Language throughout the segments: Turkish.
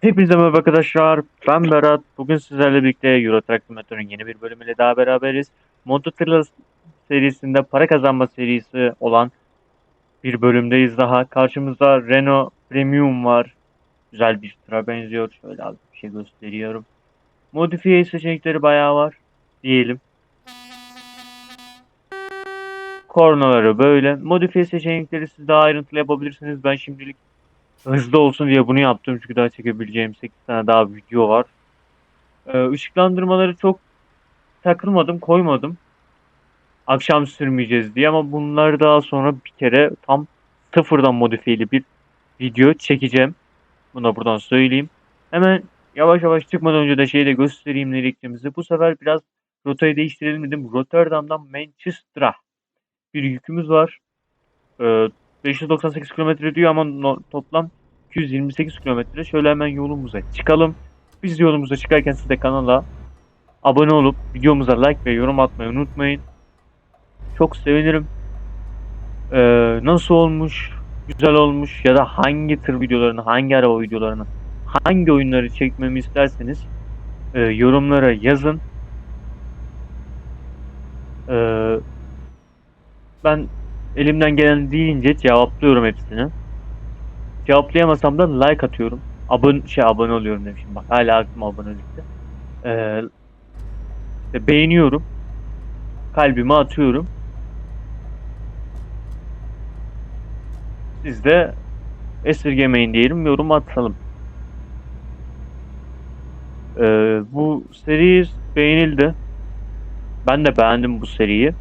Hepinize merhaba arkadaşlar. Ben Berat. Bugün sizlerle birlikte Euro Truck Simulator'un yeni bir bölümüyle daha beraberiz. Moto Thriller serisinde para kazanma serisi olan bir bölümdeyiz daha. Karşımızda Renault Premium var. Güzel bir tıra benziyor. Şöyle az bir şey gösteriyorum. Modifiye seçenekleri bayağı var diyelim. Kornaları böyle. Modifiye seçenekleri siz daha ayrıntılı yapabilirsiniz. Ben şimdilik hızlı olsun diye bunu yaptım çünkü daha çekebileceğim 8 tane daha video var. Ee, ışıklandırmaları çok takılmadım, koymadım. Akşam sürmeyeceğiz diye ama bunları daha sonra bir kere tam sıfırdan modifiyeli bir video çekeceğim. Bunu da buradan söyleyeyim. Hemen yavaş yavaş çıkmadan önce de şeyi de göstereyim nereye gideceğimizi. Bu sefer biraz rotayı değiştirelim dedim. Rotterdam'dan Manchester'a bir yükümüz var. Ee, 598 kilometre diyor ama no- toplam 228 kilometre. Şöyle hemen yolumuza çıkalım. Biz yolumuza çıkarken siz de kanala abone olup videomuza like ve yorum atmayı unutmayın. Çok sevinirim. Ee, nasıl olmuş, güzel olmuş ya da hangi tır videolarını, hangi araba videolarını, hangi oyunları çekmemi isterseniz e, yorumlara yazın. Ee, ben elimden gelen deyince cevaplıyorum hepsini. Cevaplayamasam da like atıyorum. Abone şey abone oluyorum demişim bak hala aklıma abonelikte. Ee, işte beğeniyorum. Kalbime atıyorum. Siz de esirgemeyin diyelim yorum atalım. Ee, bu seri beğenildi. Ben de beğendim bu seriyi.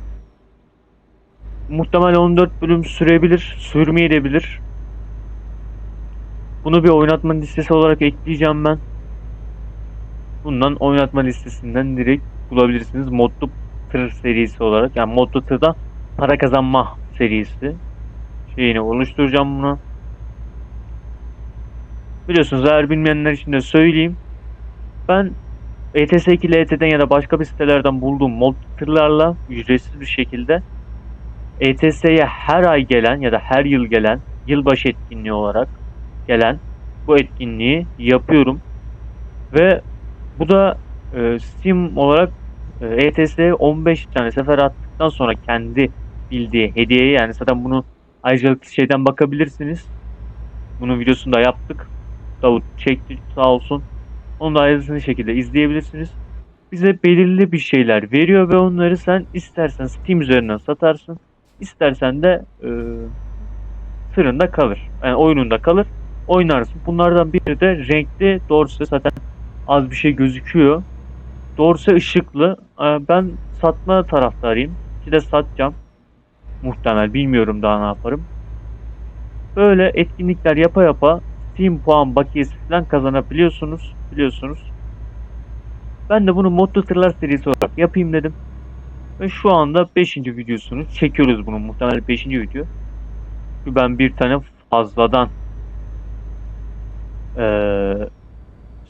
Muhtemelen 14 bölüm sürebilir, sürmeyebilir. Bunu bir oynatma listesi olarak ekleyeceğim ben. Bundan oynatma listesinden direkt bulabilirsiniz. Modlu tır serisi olarak. Yani modlu tırda para kazanma serisi. Şeyini oluşturacağım bunu. Biliyorsunuz eğer bilmeyenler için de söyleyeyim. Ben E ETS2 LT'den ya da başka bir sitelerden bulduğum mod tırlarla ücretsiz bir şekilde ETS'ye her ay gelen ya da her yıl gelen yılbaşı etkinliği olarak gelen bu etkinliği yapıyorum. Ve bu da e, Steam olarak e, ETS'ye 15 tane sefer attıktan sonra kendi bildiği hediyeyi yani zaten bunu ayrıcalıklı şeyden bakabilirsiniz. Bunun videosunu da yaptık. Davut çekti sağ olsun. Onu da ayrıntılı şekilde izleyebilirsiniz. Bize belirli bir şeyler veriyor ve onları sen istersen Steam üzerinden satarsın. İstersen de e, tırında kalır. Yani oyununda kalır. Oynarsın. Bunlardan biri de renkli Dorse zaten az bir şey gözüküyor. Dorse ışıklı. E, ben satma taraftarıyım. Ki de satacağım. Muhtemel. Bilmiyorum daha ne yaparım. Böyle etkinlikler yapa yapa Steam puan bakiyesi falan kazanabiliyorsunuz. Biliyorsunuz. Ben de bunu Motto Tırlar serisi olarak yapayım dedim. Ve şu anda 5. videosunu çekiyoruz bunun muhtemelen 5. video. Ben bir tane fazladan eee,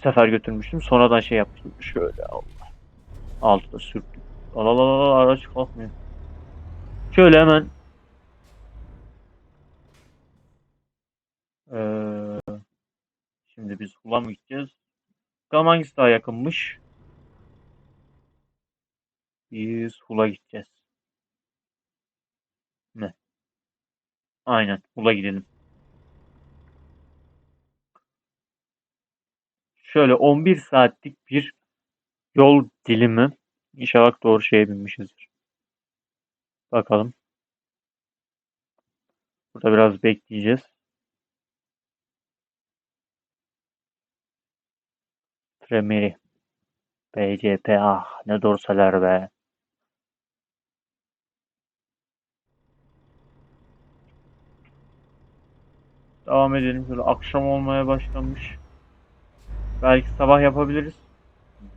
sefer götürmüştüm. Sonradan şey yapmıştım. Şöyle Allah. Altta sürttüm. Allah Allah Allah araç kalkmıyor. Şöyle hemen eee, şimdi biz Hula mı gideceğiz? Hangisi daha yakınmış? Biz Hula gideceğiz. Ne? Aynen. Hula gidelim. Şöyle 11 saatlik bir yol dilimi. İnşallah doğru şeye binmişizdir. Bakalım. Burada biraz bekleyeceğiz. Tremeri. BCP ah ne dorsalar be. Devam edelim. Şöyle akşam olmaya başlamış. Belki sabah yapabiliriz.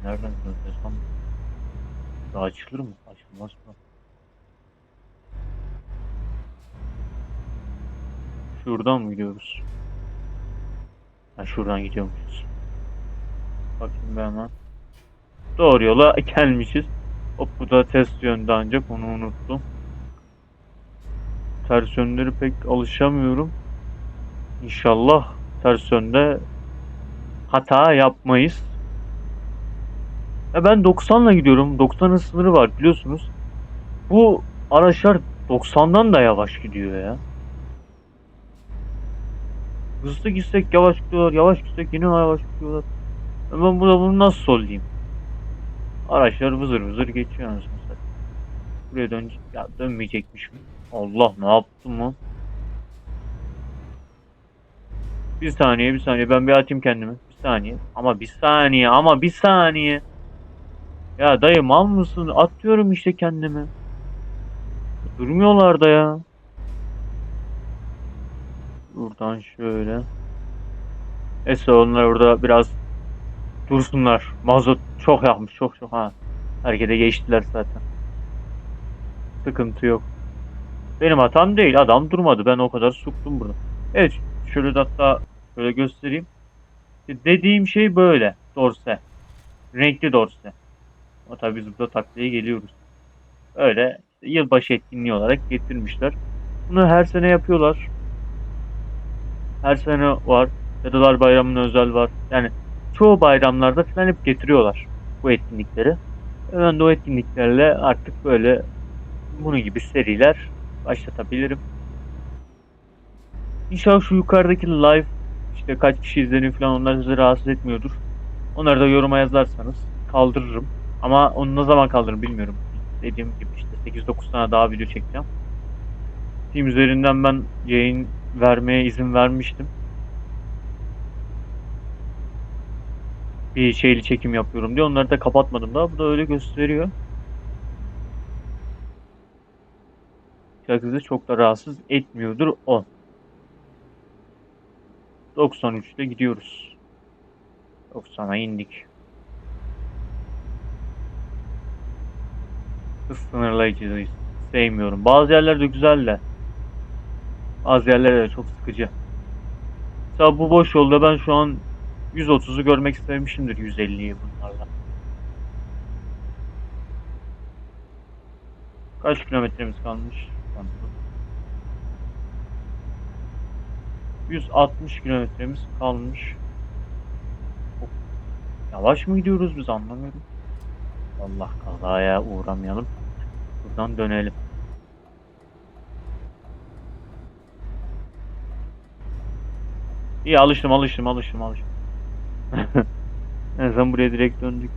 Nereden gözlesem? Daha açılır mı? Açılmaz mı? Şuradan mı gidiyoruz? Ha, şuradan gidiyormuşuz. Bakayım ben hemen. Doğru yola gelmişiz. Hop bu da test yönde ancak onu unuttum. Ters yönleri pek alışamıyorum. İnşallah ters yönde hata yapmayız. Ya ben 90'la gidiyorum. 90'ın sınırı var biliyorsunuz. Bu araçlar 90'dan da yavaş gidiyor ya. Hızlı gitsek yavaş gidiyorlar, yavaş gitsek yine yavaş gidiyorlar. Ben burada bunu nasıl solleyeyim? Araçlar vızır vızır geçiyor anasını. Buraya dön ya dönmeyecekmiş mi? Allah ne yaptım lan? Bir saniye bir saniye ben bir atayım kendimi. Bir saniye ama bir saniye ama bir saniye. Ya dayı mal mısın? Atıyorum işte kendimi. Durmuyorlar da ya. Buradan şöyle. Neyse onlar orada biraz dursunlar. Mazot çok yakmış çok çok ha. Harekete geçtiler zaten. Sıkıntı yok. Benim hatam değil. Adam durmadı. Ben o kadar soktum burada. Evet. Şöyle hatta şöyle göstereyim. Dediğim şey böyle. Dorse. Renkli dorse. Ama tabii biz burada taklaya geliyoruz. Öyle işte yılbaşı etkinliği olarak getirmişler. Bunu her sene yapıyorlar. Her sene var. Cadılar Bayramı'na özel var. Yani çoğu bayramlarda falan hep getiriyorlar bu etkinlikleri. Ben de o etkinliklerle artık böyle bunu gibi seriler başlatabilirim. İnşallah şu yukarıdaki live işte kaç kişi izleniyor falan onlar sizi rahatsız etmiyordur. Onları da yoruma yazarsanız kaldırırım. Ama onu ne zaman kaldırırım bilmiyorum. Dediğim gibi işte 8-9 tane daha video çekeceğim. Team üzerinden ben yayın vermeye izin vermiştim. Bir şeyli çekim yapıyorum diye onları da kapatmadım daha. Bu da öyle gösteriyor. Sizi çok da rahatsız etmiyordur o. 93'te gidiyoruz. 90'a indik. Hız sınırlayıcıyı sevmiyorum. Bazı yerlerde güzel de. Bazı yerlerde de çok sıkıcı. Mesela bu boş yolda ben şu an 130'u görmek istemişimdir 150'yi bunlarla. Kaç kilometremiz kalmış? 160 kilometremiz kalmış. Çok Yavaş mı gidiyoruz biz anlamıyorum. Allah kazaya uğramayalım. Buradan dönelim. İyi alıştım alıştım alıştım alıştım. en azından buraya direkt döndük.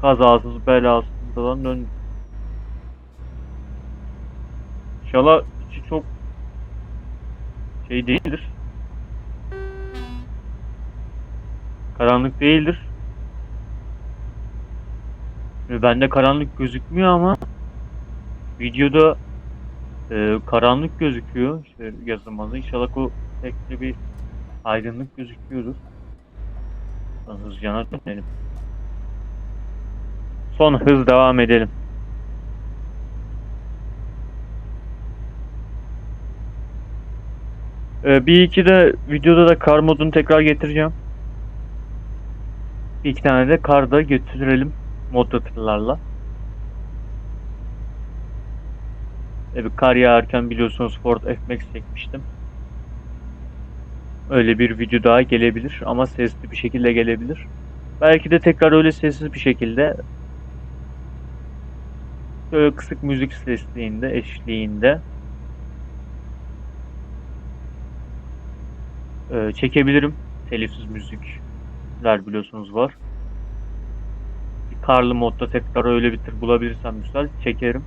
Kazasız belasız buradan döndük. İnşallah şey değildir. Karanlık değildir. Bende karanlık gözükmüyor ama videoda e, karanlık gözüküyor. İşte yazılmada. İnşallah o tekli bir aydınlık gözüküyordur. Hızlıca dönelim. Son hız devam edelim. Ee, bir iki de videoda da kar modunu tekrar getireceğim. Bir iki tane de kar da götürelim modda tırlarla. E, bir kar yağarken biliyorsunuz Ford F-Max çekmiştim. Öyle bir video daha gelebilir ama sesli bir şekilde gelebilir. Belki de tekrar öyle sessiz bir şekilde böyle kısık müzik sesliğinde, eşliğinde e, çekebilirim. Telifsiz müzikler biliyorsunuz var. Karlı modda tekrar öyle bir tır bulabilirsem güzel çekerim.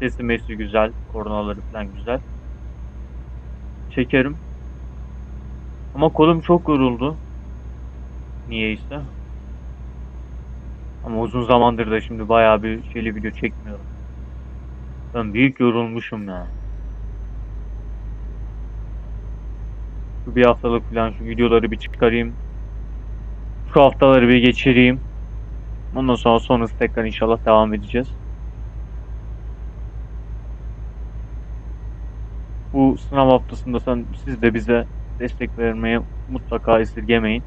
Sesi mesi güzel, kornaları falan güzel. Çekerim. Ama kolum çok yoruldu. Niyeyse. Ama uzun zamandır da şimdi bayağı bir şeyli video çekmiyorum. Ben büyük yorulmuşum ya. Şu bir haftalık falan şu videoları bir çıkarayım. Şu haftaları bir geçireyim. Ondan sonra sonrası tekrar inşallah devam edeceğiz. Bu sınav haftasında sen, siz de bize destek vermeye mutlaka esirgemeyin.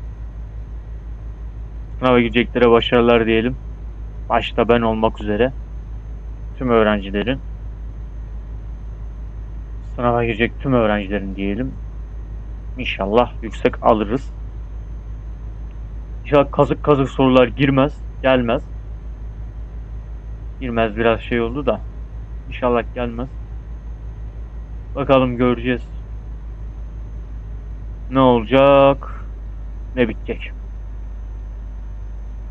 Sınava gireceklere başarılar diyelim. Başta ben olmak üzere tüm öğrencilerin sınava girecek tüm öğrencilerin diyelim. İnşallah yüksek alırız. İnşallah kazık kazık sorular girmez, gelmez. Girmez biraz şey oldu da. İnşallah gelmez. Bakalım göreceğiz. Ne olacak? Ne bitecek?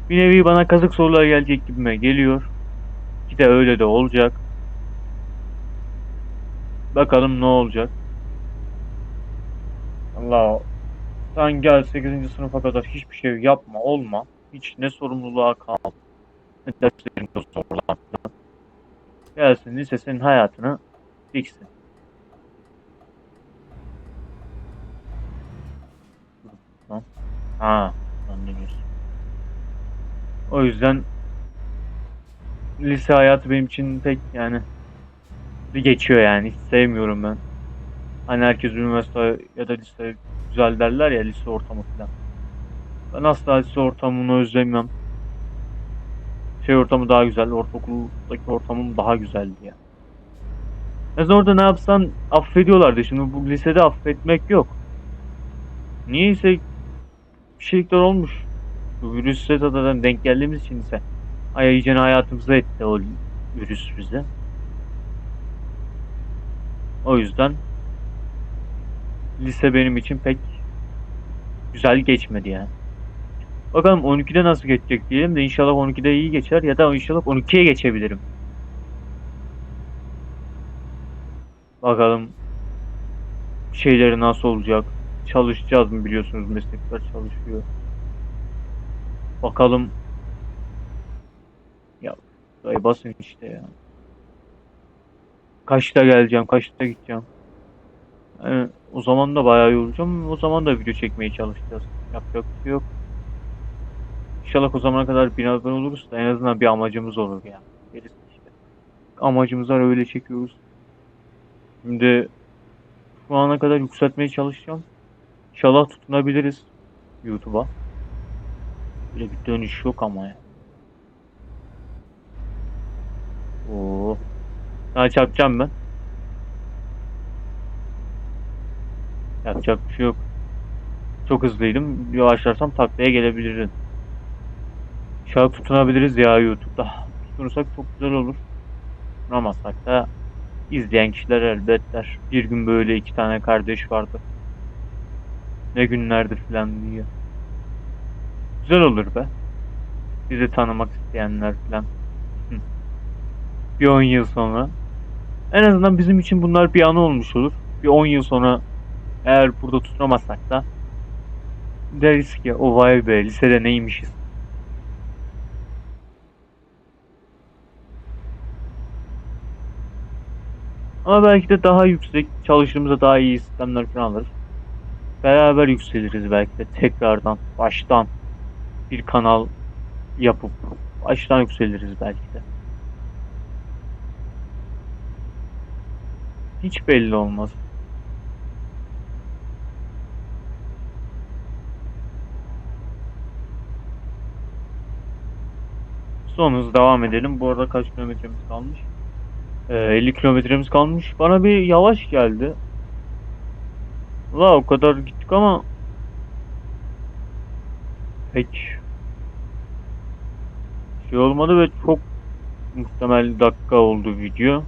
Bir nevi bana kazık sorular gelecek gibime geliyor. Ki de öyle de olacak. Bakalım ne olacak. Allah sen gel 8. sınıfa kadar hiçbir şey yapma, olma. Hiç ne sorumluluğa kal. Ne derslerinde zorlan. Gelsin lise senin hayatını diksin. Ha, anlıyorsun. O yüzden lise hayatı benim için pek yani bir geçiyor yani. Hiç sevmiyorum ben. Hani herkes üniversite ya da lise güzel derler ya lise ortamı falan. Ben asla lise ortamını özlemiyorum. Şey ortamı daha güzel. Ortaokuldaki ortamım daha güzeldi ya. Mesela orada ne yapsan affediyorlardı. Şimdi bu lisede affetmek yok. Niyeyse bir şeyler olmuş. Bu virüse zaten denk geldiğimiz için ise ay iyicene hayatımıza etti o virüs bize. O yüzden lise benim için pek güzel geçmedi yani. Bakalım 12'de nasıl geçecek diyelim de inşallah 12'de iyi geçer ya da inşallah 12'ye geçebilirim. Bakalım şeyleri nasıl olacak. Çalışacağız mı biliyorsunuz meslekler çalışıyor. Bakalım. Ya dayı basın işte ya. Kaçta geleceğim, kaçta gideceğim. Yani o zaman da bayağı yorulacağım. O zaman da video çekmeye çalışacağız. Yapacak bir şey yok. İnşallah o zamana kadar bin abone oluruz da en azından bir amacımız olur ya. Gerisi işte. Amacımız var öyle çekiyoruz. Şimdi şu ana kadar yükseltmeye çalışacağım. İnşallah tutunabiliriz YouTube'a. Böyle bir dönüş yok ama ya. Oo. Daha çarpacağım ben. Yapacak bir şey yok. Çok hızlıydım. Yavaşlarsam taklaya gelebilirim. İnşallah tutunabiliriz ya YouTube'da. Tutunursak çok güzel olur. Tutunamazsak da izleyen kişiler elbet der. Bir gün böyle iki tane kardeş vardı. Ne günlerdir falan diye. Güzel olur be. Bizi tanımak isteyenler falan. Hı. Bir 10 yıl sonra. En azından bizim için bunlar bir anı olmuş olur. Bir 10 yıl sonra eğer burada tutunamazsak da deriz ki o vay be lisede neymişiz. Ama belki de daha yüksek çalıştığımızda daha iyi sistemler falan alırız. Beraber yükseliriz belki de tekrardan baştan bir kanal yapıp baştan yükseliriz belki de. Hiç belli olmaz. Son hız devam edelim. Bu arada kaç kilometremiz kalmış? Ee, 50 kilometremiz kalmış. Bana bir yavaş geldi. La o kadar gittik ama pek şey olmadı ve çok muhtemel dakika oldu video.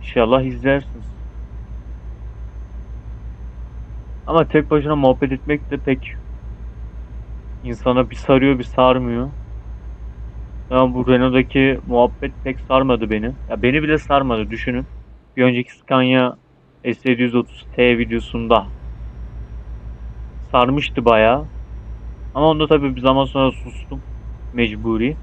İnşallah izlersiniz. Ama tek başına muhabbet etmek de pek insana bir sarıyor bir sarmıyor. Ama bu Renault'daki muhabbet pek sarmadı beni. Ya beni bile sarmadı düşünün. Bir önceki Scania S730T videosunda sarmıştı bayağı. Ama onda tabii bir zaman sonra sustum. Mecburi.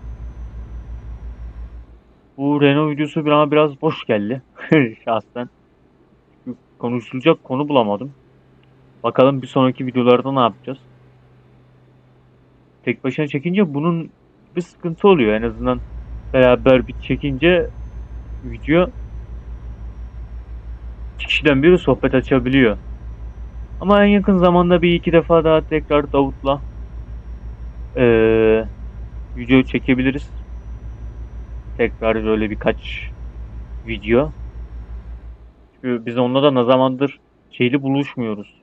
Bu Renault videosu bana biraz boş geldi. Şahsen. Çünkü konuşulacak konu bulamadım. Bakalım bir sonraki videolarda ne yapacağız. Tek başına çekince bunun bir sıkıntı oluyor. En azından beraber bir çekince video kişiden biri sohbet açabiliyor. Ama en yakın zamanda bir iki defa daha tekrar Davut'la eee video çekebiliriz. Tekrar böyle birkaç video. Çünkü biz onunla da ne zamandır şeyli buluşmuyoruz.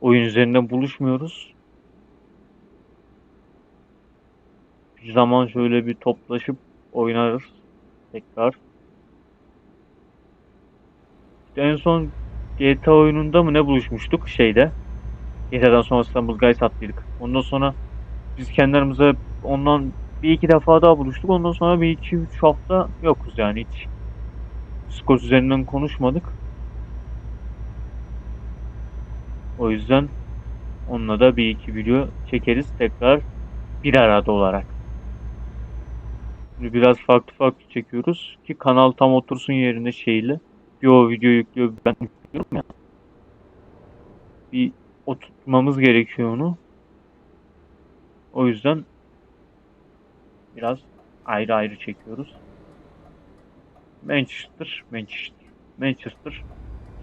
Oyun üzerinden buluşmuyoruz. bir zaman şöyle bir toplaşıp oynarız tekrar. İşte en son GTA oyununda mı ne buluşmuştuk şeyde. GTA'dan sonra İstanbul Guys attıydık. Ondan sonra biz kendi aramızda ondan bir iki defa daha buluştuk. Ondan sonra bir iki üç hafta yokuz yani hiç. Skor üzerinden konuşmadık. O yüzden onunla da bir iki video çekeriz tekrar bir arada olarak. Biraz farklı farklı çekiyoruz ki kanal tam otursun yerine şeyle. Bir o video yüklüyor ben yüklüyorum ya. Bir oturtmamız gerekiyor onu. O yüzden biraz ayrı ayrı çekiyoruz. Manchester, Manchester, Manchester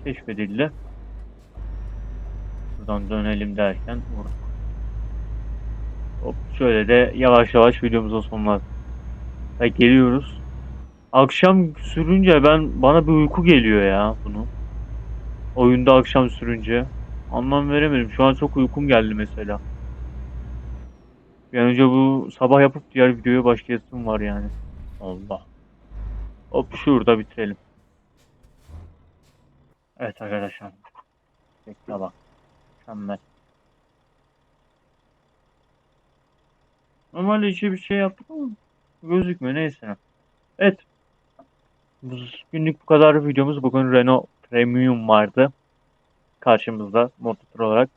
keşfedildi. Buradan dönelim derken vurduk. Hop şöyle de yavaş yavaş videomuza sonlar. Ve geliyoruz. Akşam sürünce ben bana bir uyku geliyor ya bunu. Oyunda akşam sürünce. Anlam veremedim. Şu an çok uykum geldi mesela. Bir an önce bu sabah yapıp diğer videoya başlayasım var yani. Allah. Hop şurada bitirelim. Evet arkadaşlar. Bekle bak. Mükemmel. Normalde işe bir şey yaptık gözükmüyor neyse. Evet. Günlük bu kadar videomuz. Bugün Renault Premium vardı. Karşımızda motor olarak.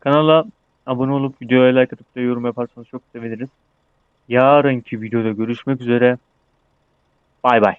Kanala abone olup videoya like atıp da yorum yaparsanız çok seviniriz. Yarınki videoda görüşmek üzere. Bay bay.